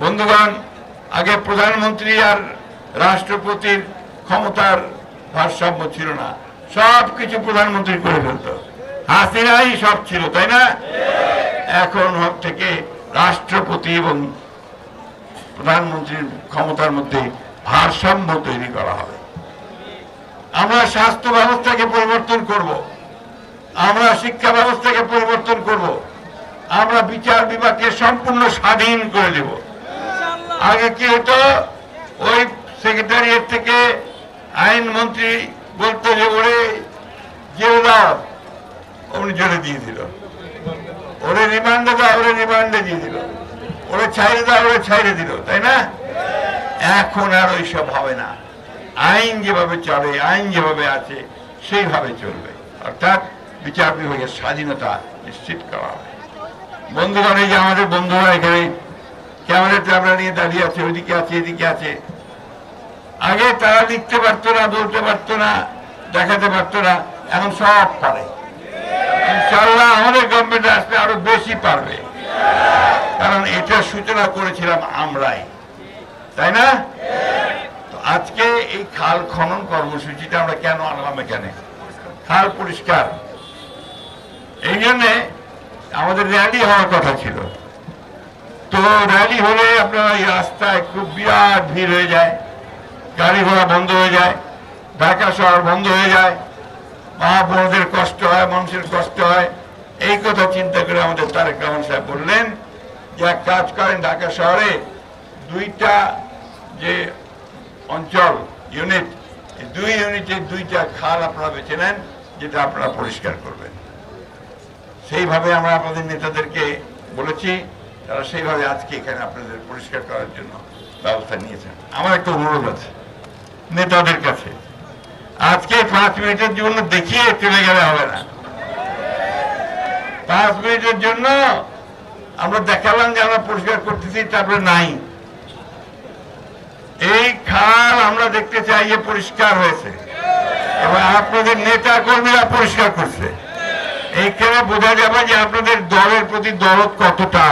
বন্ধুগণ, আগে প্রধানমন্ত্রী আর রাষ্ট্রপতির ক্ষমতার ভারসাম্য ছিল না। সব কিছু প্রধানমন্ত্রী করে ফেলত। হাসিনাই সব ছিল, তাই না? এখন থেকে রাষ্ট্রপতি এবং প্রধানমন্ত্রীর ক্ষমতার মধ্যে ভারসাম্য তৈরি করা হবে। আমরা স্বাস্থ্য ব্যবস্থাকে পরিবর্তন করব। আমরা শিক্ষা ব্যবস্থাকে পরিবর্তন করব। আমরা বিচার বিভাগকে সম্পূর্ণ স্বাধীন করে দেব। আগে কি হতো? ওই সেক্রেটারিয়েট থেকে আইন মন্ত্রী বলতো যে, ওরে জেলে দাও। অমনি জেলে দিয়ে দিল। ওরে রিমান্ডে দাও, ওরে রিমান্ডে দিয়ে দিল। ওরে ছাইড়ে দাও, ওরে ছাইড়ে দিল, তাই না? এখন আর ওইসব হবে না। আইন যেভাবে চলে, আইন যেভাবে আছে, সেইভাবে চলবে। অর্থাৎ বিচার বিভাগের স্বাধীনতা নিশ্চিত করা হবে। বন্ধুগণ, এই যে আমাদের বন্ধুরা এখানে ক্যামেরা ট্যামেরা নিয়ে দাঁড়িয়ে আছে, ওইদিকে আছে, এদিকে আছে। আগে তারা লিখতে পারতো না, বলতে পারতো না, দেখাতে পারতো না, এখন সব পারে। ইনশাল্লাহ আমাদের গভর্নমেন্ট আসলে আরও বেশি পারবে। কারণ এটা সূচনা করেছিলাম আমরাই। তাই না? তো আজকে এই খাল খনন কর্মসূচিটা আমরা কেন আনলাম এখানে? খাল পরিষ্কার। এই জন্যে আমাদের র্যালি হওয়ার কথা ছিল। র্যালি হলে আপনার এই রাস্তায় খুব বিরাট ভিড় হয়ে যায়। গাড়ি ঘোড়া বন্ধ হয়ে যায়, ঢাকা শহর বন্ধ হয়ে যায়। মা কষ্ট হয়, মানুষের কষ্ট হয়। এই কথা চিন্তা করে আমাদের তারেক রহমান সাহেব বললেন যে, এক কাজ করেন, ঢাকা শহরে দুইটা যে অঞ্চল ইউনিট দুই ইউনিটে দুইটা খাল আপনারা বেছে নেন, যেটা আপনারা পরিষ্কার করবেন। সেইভাবে আমরা আপনাদের নেতাদেরকে বলেছি তারা সেইভাবে আজকে এখানে আপনাদের পরিষ্কার করার জন্য ব্যবস্থা নিয়েছেন। আমার একটা অনুরোধ আছে, নেতাদের কাছে। আজকে পাঁচ মিনিটের জন্য দেখিয়ে চলে গেলে হবে না। পাঁচ মিনিটের জন্য আমরা দেখালাম যে আমরা পরিষ্কার করতেছি, তারপরে নাই। এই খাল আমরা দেখতে চাই যে পরিষ্কার হয়েছে। এবং আপনাদের নেতা কর্মীরা পরিষ্কার করছে। এইখানে বোঝা যাবে যে আপনাদের দলের প্রতি দরদ কতটা।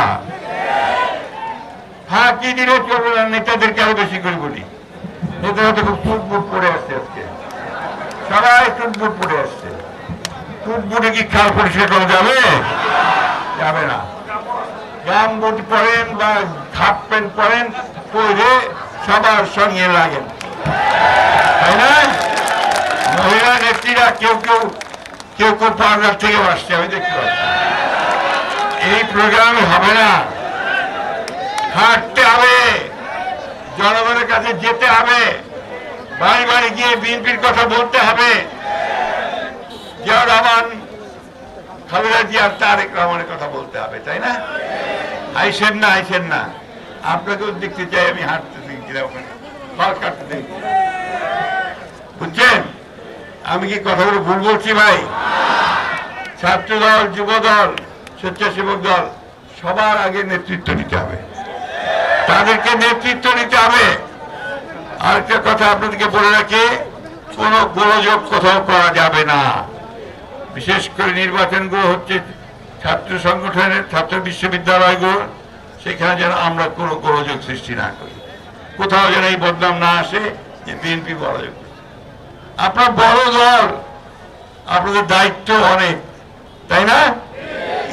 হ্যাঁ কি দিলে চলবে না নেতাদেরকে আরও বেশি করে বলি। নেতারা তো খুব টুটবুট পড়ে আসছে আজকে। সবাই টুটবুট পড়ে আসছে টুটবুটে কি খাল পরিষ্কার করা যাবে? যাবে না। গামবুট পরেন বা হাফ প্যান্ট পরেন, পরে সবার সঙ্গে লাগেন। তাই না? মহিলা নেত্রীরা কেউ কেউ কেউ কেউ পার্লার থেকে আসছে, আমি দেখতে এই প্রোগ্রাম হবে না। হাঁটতে হবে। জনগণের কাছে যেতে হবে। বাড়ি বাড়ি গিয়ে বিএনপির কথা বলতে হবে। জিয়া রহমান, খালেদা জিয়ার তারেক রহমানের কথা বলতে হবে, তাই না? আইসেন না আইসেন না। আপনাকেও দেখতে চাই, আমি হাঁটতে দেখি ওখানে। ফল কাটতে দেখি বুঝছেন? আমি কি কথাগুলো ভুল বলছি ভাই? ছাত্র দল যুব দল স্বেচ্ছাসেবক দল, সবার আগে নেতৃত্ব নিতে হবে। তাদেরকে নেতৃত্ব নিতে হবে। আরেকটা কথা আপনাদেরকে বলে রাখি, কোন গোলযোগ কোথাও করা যাবে না। বিশেষ করে নির্বাচনগুলো হচ্ছে ছাত্র সংগঠনের, ছাত্র বিশ্ববিদ্যালয়গুলো, সেখানে যেন আমরা কোনো গোলযোগ সৃষ্টি না করি। কোথাও যেন এই বদনাম না আসে যে বিএনপি করছে। আপনার বড় দল, আপনাদের দায়িত্ব অনেক, তাই না?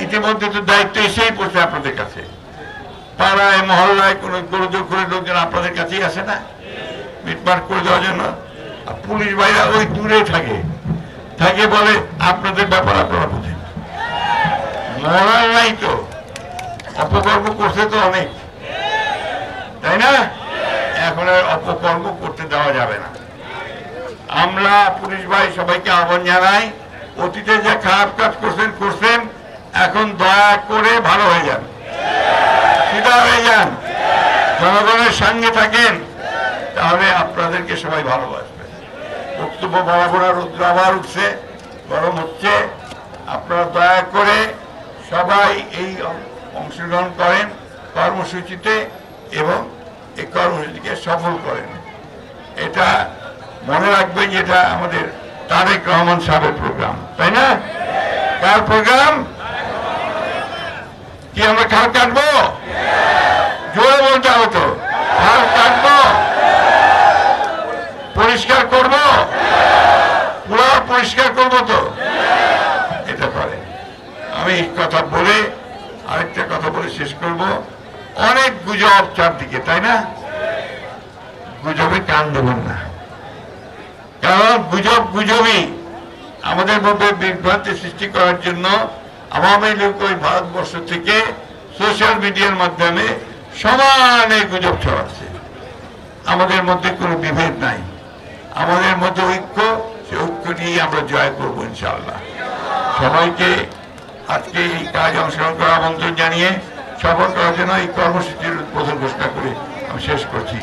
ইতিমধ্যে তো দায়িত্ব এসেই পড়ছে আপনাদের কাছে। পাড়ায়, মহল্লায় কোনো গোলযোগ করে লোকজন আপনাদের কাছেই আসে না? মিটমাট করে দেওয়ার জন্য? আর পুলিশ ভাইরা ওই দূরে থাকে। থাকে বলে আপনাদের ব্যাপার আপনারা বুঝেন। মরাল নাই তো। অপকর্ম করছে তো অনেক। তাই না? এখন আর অপকর্ম করতে দেওয়া যাবে না। আমরা পুলিশ ভাই সবাইকে আহ্বান জানাই, অতীতে যে খারাপ কাজ করছেন করছেন, এখন দয়া করে ভালো হয়ে যান। সিধা হয়ে যান জনগণের সঙ্গে থাকেন, তাহলে আপনাদেরকে সবাই ভালোবাসবে। বক্তব্য বরাবর রৌদ্র আবার উঠছে, গরম হচ্ছে। আপনারা দয়া করে সবাই এই অংশগ্রহণ করেন কর্মসূচিতে এবং এই কর্মসূচিকে সফল করেন। এটা মনে রাখবেন যে এটা আমাদের তারেক রহমান সাহেবের প্রোগ্রাম, তাই না? কার প্রোগ্রাম? কি আমরা খাল কাটবো জোরে বলতে হবে তো আর কাটবো পরিষ্কার করব পুরো পরিষ্কার করব তো এটা করে আমি এই কথা বলে আরেকটা কথা বলে শেষ করব। অনেক গুজব চারদিকে, তাই না? গুজবে কান দেবেন না। কারণ গুজব গুজবই আমাদের মধ্যে বিভ্রান্তি সৃষ্টি করার জন্য আওয়ামী লীগ ওই ভারতবর্ষ থেকে সোশ্যাল মিডিয়ার মাধ্যমে সমানে গুজব ছড়াচ্ছে। আমাদের মধ্যে কোনো বিভেদ নাই। আমাদের মধ্যে ঐক্য, সে ঐক্য নিয়েই আমরা জয় করব ইনশাআল্লাহ। সবাইকে আজকে এই কাজ অংশগ্রহণ করার আমন্ত্রণ জানিয়ে সফল করার জন্য এই কর্মসূচির প্রথম ঘোষণা করে আমি শেষ করছি।